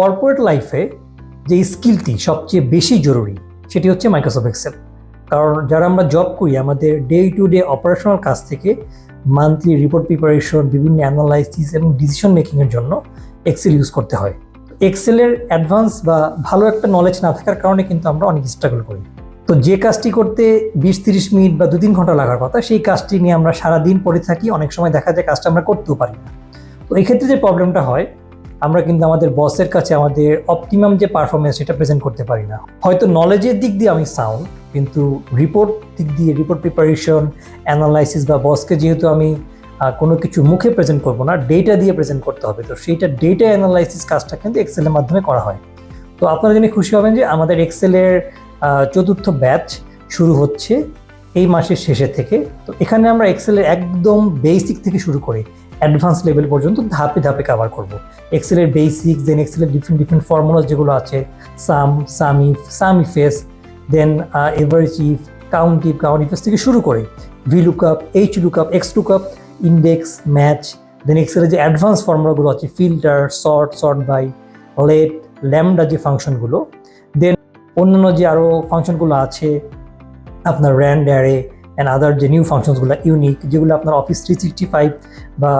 Corporate লাইফে যে স্কিলটি সবচেয়ে বেশি জরুরি, সেটি হচ্ছে মাইক্রোসফট এক্সেল কারণ যারা আমরা জব করি, আমাদের ডে টু ডে অপারেশনাল কাজ থেকে মান্থলি রিপোর্ট প্রিপারেশন বিভিন্ন অ্যানালাইসিস এবং ডিসিশন মেকিংয়ের জন্য এক্সেল ইউজ করতে হয়। এক্সেলের অ্যাডভান্স বা ভালো একটা নলেজ না থাকার কারণে কিন্তু আমরা অনেক স্ট্রাগল করি। তো যে কাজটি করতে বিশ তিরিশ মিনিট বা দু তিন ঘণ্টা লাগার কথা, সেই কাজটি নিয়ে আমরা সারা দিন পড়ে থাকি, অনেক সময় দেখা যায় কাজটা আমরা করতেও পারি না। তো এক্ষেত্রে যে প্রবলেমটা হয় আমরা কিন্তু আমাদের বসের কাছে আমাদের অপটিমাম যে পারফরমেন্স সেটা প্রেজেন্ট করতে পারি না। হয়তো নলেজের দিক দিয়ে আমি সাউন্ড কিন্তু রিপোর্ট দিক দিয়ে রিপোর্ট প্রিপারেশন অ্যানালাইসিস বা বসকে যেহেতু আমি কোনো কিছু মুখে প্রেজেন্ট করব না ডেটা দিয়ে প্রেজেন্ট করতে হবে। তো সেইটা ডেটা অ্যানালাইসিস কাজটা কিন্তু এক্সেলের মাধ্যমে করা হয়। তো আপনারা জেনে খুশি হবেন যে আমাদের এক্সেলের চতুর্থ ব্যাচ শুরু হচ্ছে। এই মাসের শেষে থেকে, তো এখানে আমরা এক্সেলের একদম বেসিক থেকে শুরু করে অ্যাডভান্স লেভেল পর্যন্ত ধাপে ধাপে কভার করব। এক্সেলের বেসিক দেন এক্সেলের ডিফারেন্ট ডিফারেন্ট ফর্মুলাস যেগুলো আছে sum sumif sumifs then average if count if count ifs থেকে শুরু করে V lookup H lookup X lookup index match then এক্সেলের যে অ্যাডভান্স ফর্মুলাগুলো আছে filter sort sort by let lambda যে ফাংশনগুলো দেন অন্যান্য যে আরও ফাংশনগুলো আছে আপনার র্যান্ড অ্যারে অ্যান্ড আদার যে নিউ ফাংশনসগুলো ইউনিক যেগুলো আপনার অফিস থ্রি সিক্সটি ফাইভ বা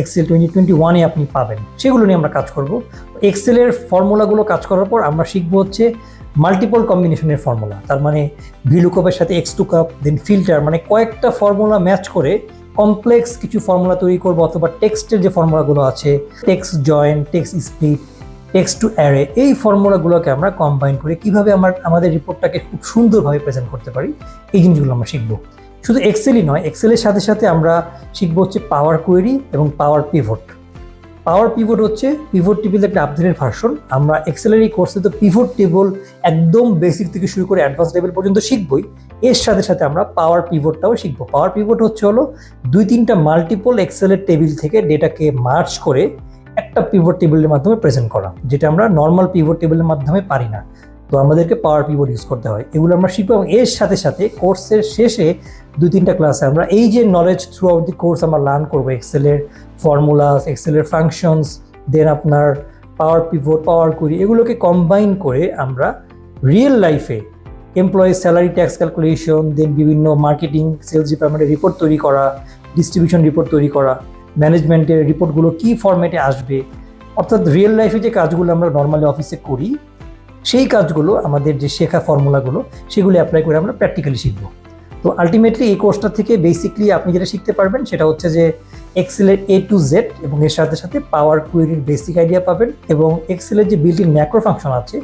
এক্সেল টোয়েন্টি টোয়েন্টি ওয়ানে আপনি পাবেন। সেগুলো নিয়ে আমরা কাজ করব। এক্সেলের ফর্মুলাগুলো কাজ করার পর আমরা শিখব হচ্ছে মাল্টিপল কম্বিনেশনের ফর্মুলা। তার মানে ভিলুকপের সাথে X two cup then filter মানে কয়েকটা ফর্মুলা ম্যাচ করে কমপ্লেক্স কিছু ফর্মুলা তৈরি করব, অথবা টেক্সটের যে ফর্মুলাগুলো আছে text join text split text to array এই ফর্মুলাগুলোকে আমরা কম্বাইন করে কীভাবে আমার, আমাদের রিপোর্টটাকে খুব সুন্দরভাবে প্রেজেন্ট করতে পারি, এই জিনিসগুলো আমরা শিখব। শুধু এক্সেলই নয় এক্সেলের সাথে সাথে আমরা শিখব হচ্ছে পাওয়ার কোয়েরি এবং পাওয়ার পিভট পাওয়ার পিভট হচ্ছে পিভট টেবিল একটা আপডেটের ভার্সন আমরা এক্সেলের এই কোর্সে তো পিভট টেবল একদম বেসিক থেকে শুরু করে অ্যাডভান্স লেভেল পর্যন্ত শিখবই। এর সাথে সাথে আমরা পাওয়ার পিভটটাও শিখব। পাওয়ার পিভট হচ্ছে হলো দুই তিনটা মাল্টিপল এক্সেলের টেবিল থেকে ডেটাকে মার্চ করে একটা পিভট টেবিলের মাধ্যমে প্রেজেন্ট করা, যেটা আমরা নর্মাল পিভট টেবিলের মাধ্যমে পারি না। তো আমাদেরকে পাওয়ার পিভট ইউজ করতে হয়। এগুলো আমরা শিখব এবং এর সাথে সাথে কোর্সের শেষে দুই তিনটা ক্লাসে আমরা এই যে knowledge throughout the course আমরা লার্ন করব। এক্সেলের ফর্মুলাস এক্সেলের ফাংশনস দেন আপনার পাওয়ার পিভট পাওয়ার করি এগুলোকে কম্বাইন করে আমরা রিয়েল লাইফে employee salary tax calculation then বিভিন্ন মার্কেটিং সেলস ডিপার্টমেন্টের রিপোর্ট তৈরি করা ডিস্ট্রিবিউশন রিপোর্ট তৈরি করা ম্যানেজমেন্টের রিপোর্টগুলো কী ফরম্যাটে আসবে? অর্থাৎ রিয়েল লাইফে যে কাজগুলো আমরা নর্মালি অফিসে করি, সেই কাজগুলো, আমাদের যে শেখা ফর্মুলাগুলো সেগুলো অ্যাপ্লাই করে আমরা প্র্যাকটিক্যালি শিখব। তো আলটিমেটলি এই কোর্সটা থেকে বেসিকলি আপনি যেটা শিখতে পারবেন, সেটা হচ্ছে যে এক্সেলের এ টু জেড এবং এর সাথে সাথে পাওয়ার কুয়েরির বেসিক আইডিয়া পাবেন এবং এক্সেলের যে ইন ম্যাক্রো ফাংশন আছে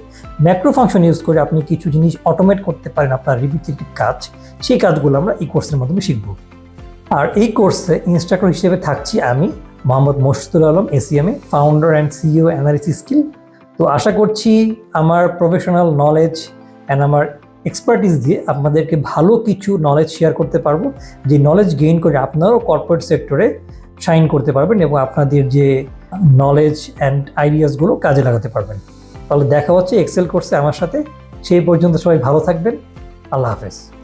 ম্যাক্রো ফাংশন ইউজ করে আপনি কিছু জিনিস অটোমেট করতে পারেন আপনার রিপিটেটিভ কাজ, সেই কাজগুলো আমরা এই কোর্সের মাধ্যমে শিখব। আর এই কোর্সে ইনস্ট্রাক্টর হিসেবে থাকছি আমি, Mohammad Moshtul Alam, ACMA founder and CEO analysis skill তো আশা করছি আমার প্রফেশনাল নলেজ অ্যান্ড আমার এক্সপার্টিস দিয়ে আপনাদেরকে ভালো কিছু নলেজ শেয়ার করতে পারব। যে নলেজ গেইন করে আপনারাও কর্পোরেট সেক্টরে শাইন করতে পারবেন এবং আপনাদের যে নলেজ অ্যান্ড আইডিয়াসগুলো কাজে লাগাতে পারবেন। তাহলে দেখা হচ্ছে এক্সেল কোর্সে আমার সাথে। সেই পর্যন্ত সবাই ভালো থাকবেন। আল্লাহ হাফেজ।